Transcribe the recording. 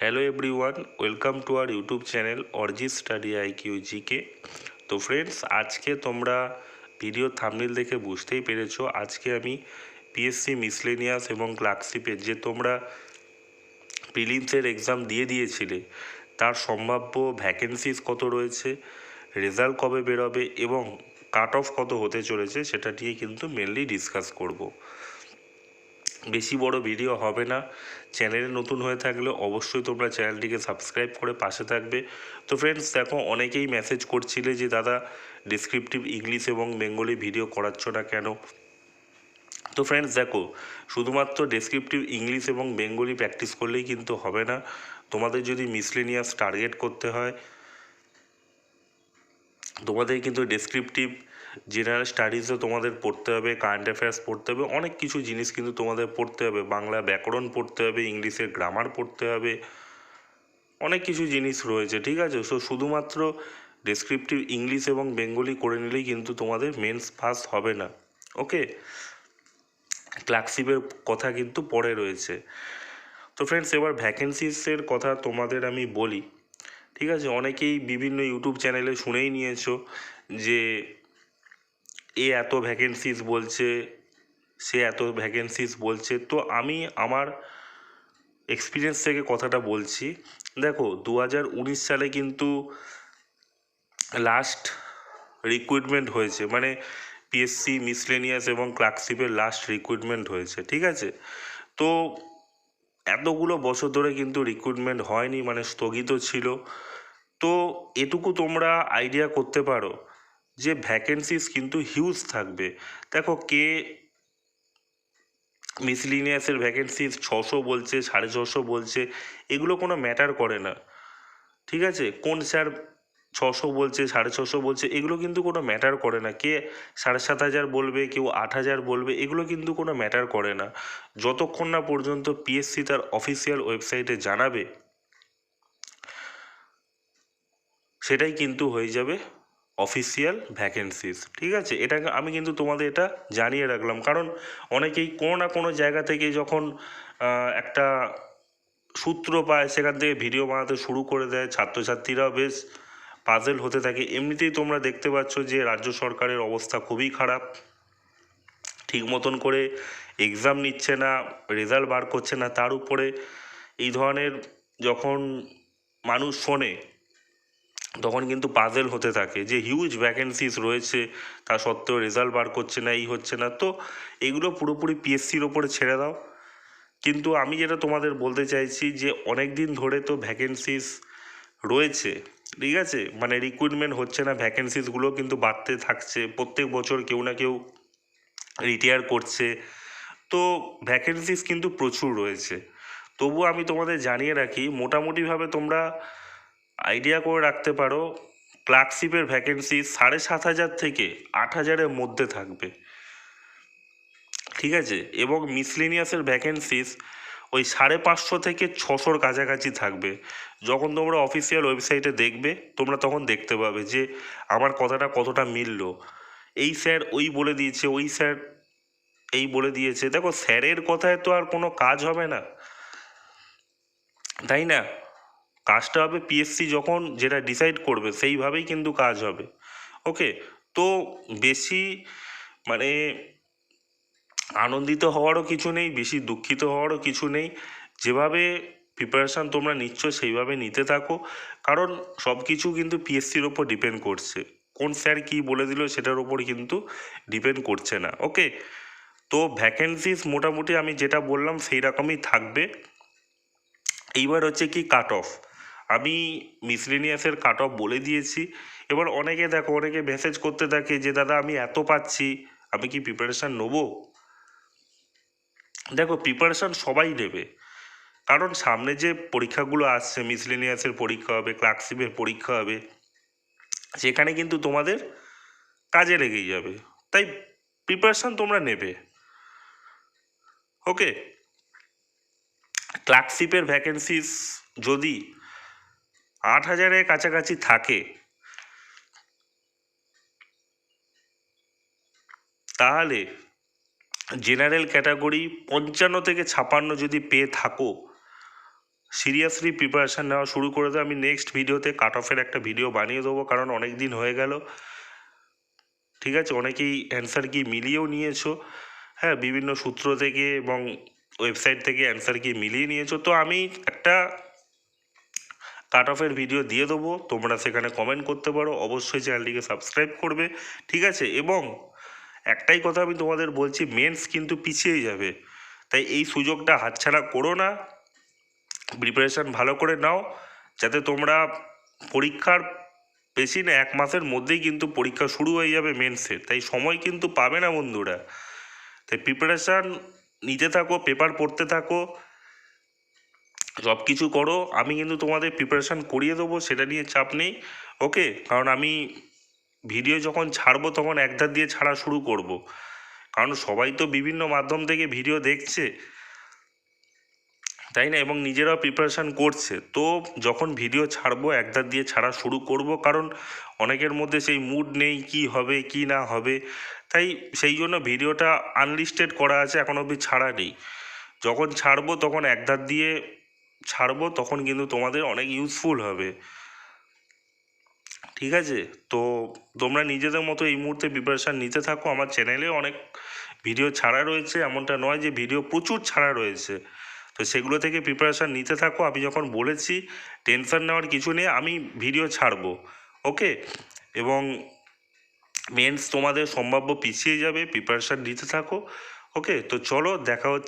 Hello everyone welcome to our YouTube channel অরজি study IQ GK তো friends আজকে তোমরা video থামনিল দেখে বুঝতেই পেরেছ, আজকে আমি পিএসসি মিসলেনিয়াস এবং ক্লার্কশিপের যে তোমরা প্রিলিমসের এক্সাম দিয়ে দিয়েছিলে, তার সম্ভাব্য ভ্যাকেন্সিস কত রয়েছে রেজাল্ট কবে বেরোবে এবং কাট অফ কত হতে চলেছে, সেটা নিয়ে কিন্তু মেনলি ডিসকাস করব। বেশি বড় ভিডিও হবে না। চ্যানেলে নতুন হয়ে থাকলে অবশ্যই তোমরা চ্যানেলটিকে সাবস্ক্রাইব করে পাশে থাকবে। তো ফ্রেন্ডস দেখো অনেকেই মেসেজ করছিলে যে, দাদা ডিসক্রিপটিভ ইংলিশ এবং বেঙ্গলি ভিডিও করাচ্ছ না কেন? তো ফ্রেন্ডস দেখো, শুধুমাত্র ডেসক্রিপটিভ ইংলিশ এবং বেঙ্গলি প্র্যাকটিস করলেই কিন্তু হবে না। তোমাদের যদি মিসলেনিয়াস টার্গেট করতে হয় তোমাদের কিন্তু ডেসক্রিপটিভ জেনারেল স্টাডিজও তোমাদের পড়তে হবে কারেন্ট অ্যাফেয়ার্স পড়তে হবে, অনেক কিছু জিনিস কিন্তু তোমাদের পড়তে হবে। বাংলা ব্যাকরণ পড়তে হবে, ইংলিশের গ্রামার পড়তে হবে, অনেক কিছু জিনিস রয়েছে, ঠিক আছে? সো শুধুমাত্র ডেসক্রিপটিভ ইংলিশ এবং বেঙ্গলি করে নিলেই কিন্তু তোমাদের মেন্স পাস হবে না ওকে ক্লার্কশিপের কথা কিন্তু পরে রয়েছে। তো ফ্রেন্ডস এবার ভ্যাকেন্সিসের কথা তোমাদের আমি বলি। ঠিক আছে, অনেকেই বিভিন্ন ইউটিউব চ্যানেলে শুনেই নিয়েছো যে এ এত ভ্যাকেন্সিস বলছে, সে এত ভ্যাকেন্সিস বলছে। তো আমি আমার এক্সপিরিয়েন্স থেকে কথাটা বলছি। দেখো দু হাজার উনিশ সালে কিন্তু লাস্ট রিক্রুটমেন্ট হয়েছে মানে পিএসসি মিসলেনিয়াস এবং ক্লার্কশিপের লাস্ট রিক্রুটমেন্ট হয়েছে, ঠিক আছে? তো এতগুলো বছর ধরে কিন্তু রিক্রুটমেন্ট হয়নি মানে স্থগিত ছিল। তো এটুকু তোমরা আইডিয়া করতে পারো যে ভ্যাকেন্সিস কিন্তু হিউজ থাকবে। দেখো কে মিসলিনিয়াসের ভ্যাকেন্সিস ছশো বলছে, সাড়ে ছশো বলছে, এগুলো কোনো ম্যাটার করে না। ঠিক আছে? কোন স্যার ছশো বলছে, সাড়ে ছশো বলছে, এগুলো কিন্তু কোনো ম্যাটার করে না। কে সাড়ে সাত হাজার বলবে, কেউ আট হাজার বলবে, এগুলো কিন্তু কোনো ম্যাটার করে না। যতক্ষণ না পর্যন্ত পিএসসি তার অফিসিয়াল ওয়েবসাইটে জানাবে, সেটাই কিন্তু হয়ে যাবে অফিসিয়াল ভ্যাকেন্সিস ঠিক আছে? এটা আমি কিন্তু তোমাদের এটা জানিয়ে রাখলাম। কারণ অনেকেই কোনো না কোনো জায়গা থেকে যখন একটা সূত্র পায়, সেখান থেকে ভিডিও বানাতে শুরু করে দেয়। ছাত্রছাত্রীরাও বেশ পাজেল হতে থাকে। এমনিতেই তোমরা দেখতে পাচ্ছ যে রাজ্য সরকারের অবস্থা খুবই খারাপ। ঠিক মতন করে এক্সাম নিচ্ছে না রেজাল্ট বার করছে না, তার উপরে এই ধরনের যখন মানুষ শোনে, তখন কিন্তু পাজেল হতে থাকে যে হিউজ ভ্যাকেন্সিস রয়েছে, তা সত্ত্বেও রেজাল্ট বার করছে না, এই হচ্ছে না। তো এগুলো পুরোপুরি পিএসসির ওপরে ছেড়ে দাও। কিন্তু আমি যেটা তোমাদের বলতে চাইছি যে অনেক দিন ধরে তো ভ্যাকেন্সিস রয়েছে। ঠিক আছে? মানে রিক্রুটমেন্ট হচ্ছে না ভ্যাকেন্সিসগুলো কিন্তু বাড়তে থাকছে। প্রত্যেক বছর কেউ না কেউ রিটায়ার করছে। তো ভ্যাকেন্সিস কিন্তু প্রচুর রয়েছে। তবু আমি তোমাদের জানিয়ে রাখি, মোটামুটিভাবে তোমরা আইডিয়া করে রাখতে পারো ক্লার্কশিপের ভ্যাকেন্সি সাড়ে সাত হাজার থেকে আট হাজারের মধ্যে থাকবে। ঠিক আছে? এবং মিসলিনিয়াসের ভ্যাকেন্সিস ওই সাড়ে পাঁচশো থেকে ছশোর কাছাকাছি থাকবে। যখন তোমরা অফিসিয়াল ওয়েবসাইটে দেখবে, তোমরা তখন দেখতে পাবে যে আমার কথাটা কতটা মিলল। এই স্যার ওই বলে দিয়েছে, ওই স্যার এই বলে দিয়েছে। দেখো স্যারের কথায় তো আর কোনো কাজ হবে না। তাই না? কাজটা হবে পিএসসি যখন যেটা ডিসাইড করবে, সেইভাবেই কিন্তু কাজ হবে। ওকে তো বেশি মানে আনন্দিত হওয়ারও কিছু নেই, বেশি দুঃখিত হওয়ারও কিছু নেই। যেভাবে প্রিপারেশান তোমরা নিচ্ছ, সেইভাবে নিতে থাকো। কারণ সব কিছু কিন্তু পিএসসির ওপর ডিপেন্ড করছে। কোন স্যার কী বলে দিল সেটার ওপর কিন্তু ডিপেন্ড করছে না। ওকে তো ভ্যাকেন্সিস মোটামুটি আমি যেটা বললাম সেই রকমই থাকবে। এইবার হচ্ছে কি কাট অফ আমি মিসলেনিয়াসের কাট অফ বলে দিয়েছি। এবার অনেকে দেখো, অনেকে মেসেজ করতে থাকে যে, দাদা আমি এত পাচ্ছি, আমি কি প্রিপারেশান নেব? দেখো প্রিপারেশান সবাই নেবে। কারণ সামনে যে পরীক্ষাগুলো আসছে মিসলেনিয়াসের পরীক্ষা হবে ক্লার্কশিপের পরীক্ষা হবে, সেখানে কিন্তু তোমাদের কাজে লেগেই যাবে। তাই প্রিপারেশান তোমরা নেবে। ওকে ক্লার্কশিপের ভ্যাকেন্সিস যদি আট হাজারের কাছাকাছি থাকে, তাহলে জেনারেল ক্যাটাগরি পঞ্চান্ন থেকে ছাপান্ন যদি পেয়ে থাকো সিরিয়াসলি প্রিপারেশান নেওয়া শুরু করে দেয় আমি নেক্সট ভিডিওতে কাট অফের একটা ভিডিও বানিয়ে দেবো, কারণ অনেক দিন হয়ে গেল। ঠিক আছে? অনেকেই অ্যান্সার কি মিলিয়েও নিয়েছো। হ্যাঁ বিভিন্ন সূত্র থেকে এবং ওয়েবসাইট থেকে অ্যান্সার কি মিলিয়ে নিয়েছো। তো আমি একটা কাট অফের ভিডিও দিয়ে দেবো। তোমরা সেখানে কমেন্ট করতে পারো। অবশ্যই চ্যানেলটিকে সাবস্ক্রাইব করবে। ঠিক আছে? এবং একটাই কথা আমি তোমাদের বলছি মেন্স কিন্তু পিছিয়ে যাবে। তাই এই সুযোগটা হাতছাড়া করো না। প্রিপারেশান ভালো করে নাও, যাতে তোমরা পরীক্ষার বেশি না, এক মাসের মধ্যেই কিন্তু পরীক্ষা শুরু হয়ে যাবে মেন্সের তাই সময় কিন্তু পাবে না বন্ধুরা। তাই প্রিপারেশান নিতে থাকো পেপার পড়তে থাকো সব কিছু করো। আমি কিন্তু তোমাদের প্রিপারেশান করিয়ে দেবো, সেটা নিয়ে চাপ নেই। ওকে কারণ আমি ভিডিও যখন ছাড়বো তখন একধার দিয়ে ছাড়া শুরু করব। কারণ সবাই তো বিভিন্ন মাধ্যম থেকে ভিডিও দেখছে। তাই না? এবং নিজেরাও প্রিপারেশান করছে। তো যখন ভিডিও ছাড়বো একধার দিয়ে ছাড়া শুরু করব, কারণ অনেকের মধ্যে সেই মুড নেই কি হবে, কি না হবে। তাই সেই জন্য ভিডিওটা আনলিস্টেড করা আছে, এখন অবধি ছাড়া নেই। যখন ছাড়বো, তখন একধার দিয়ে ছাড়বো, তখন কিন্তু তোমাদের অনেক ইউজফুল হবে। ঠিক আছে? তো তোমরা নিজেদের মতো এই মুহূর্তে প্রিপারেশান নিতে থাকো। আমার চ্যানেলে অনেক ভিডিও ছাড়া রয়েছে। এমনটা নয় যে ভিডিও প্রচুর ছাড়া রয়েছে। তো সেগুলো থেকে প্রিপারেশান নিতে থাকো। আমি যখন বলেছি টেনশন নেওয়ার কিছু নেই। আমি ভিডিও ছাড়বো। ওকে এবং মেন্স তোমাদের সম্ভাব্য পিছিয়ে যাবে। প্রিপারেশান নিতে থাকো। ওকে তো চলো, দেখা হচ্ছে।